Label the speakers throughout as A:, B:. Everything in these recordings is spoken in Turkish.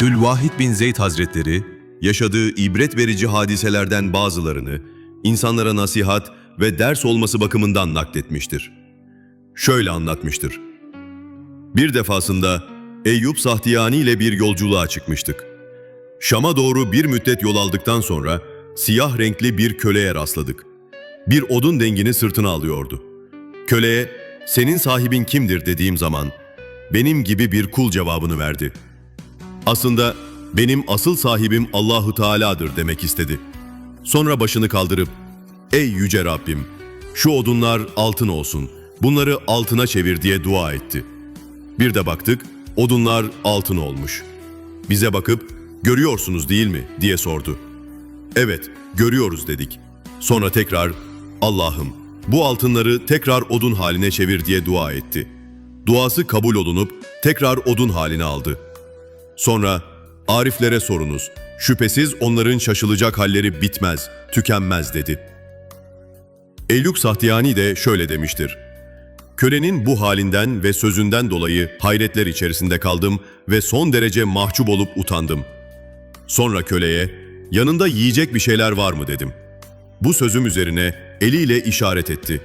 A: Abdülvahid bin Zeyd Hazretleri, yaşadığı ibret verici hadiselerden bazılarını insanlara nasihat ve ders olması bakımından nakletmiştir. Şöyle anlatmıştır. Bir defasında Eyüp Sahtiyani ile bir yolculuğa çıkmıştık. Şam'a doğru bir müddet yol aldıktan sonra siyah renkli bir köleye rastladık. Bir odun dengini sırtına alıyordu. Köleye, senin sahibin kimdir dediğim zaman, benim gibi bir kul cevabını verdi. Aslında benim asıl sahibim Allahu Teala'dır demek istedi. Sonra başını kaldırıp, ey yüce Rabbim, şu odunlar altın olsun, bunları altına çevir diye dua etti. Bir de baktık, odunlar altın olmuş. Bize bakıp, görüyorsunuz değil mi diye sordu. Evet, görüyoruz dedik. Sonra tekrar, Allah'ım bu altınları tekrar odun haline çevir diye dua etti. Duası kabul olunup tekrar odun haline aldı. Sonra Ariflere sorunuz. Şüphesiz onların şaşılacak halleri bitmez, tükenmez dedi. Eylük Sahtiyani de şöyle demiştir. Kölenin bu halinden ve sözünden dolayı hayretler içerisinde kaldım ve son derece mahcup olup utandım. Sonra köleye, yanında yiyecek bir şeyler var mı dedim. Bu sözüm üzerine eliyle işaret etti.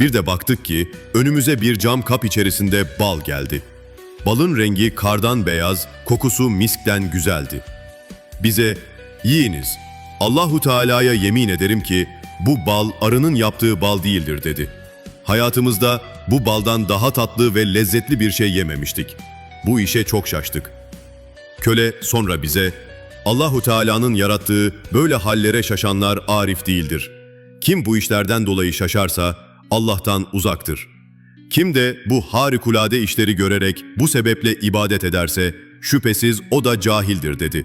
A: Bir de baktık ki önümüze bir cam kap içerisinde bal geldi. Balın rengi kardan beyaz, kokusu miskten güzeldi. Bize yiyiniz. Allahu Teala'ya yemin ederim ki bu bal arının yaptığı bal değildir dedi. Hayatımızda bu baldan daha tatlı ve lezzetli bir şey yememiştik. Bu işe çok şaştık. Köle sonra bize Allahu Teala'nın yarattığı böyle hallere şaşanlar arif değildir. Kim bu işlerden dolayı şaşarsa Allah'tan uzaktır. Kim de bu harikulade işleri görerek bu sebeple ibadet ederse şüphesiz o da cahildir dedi.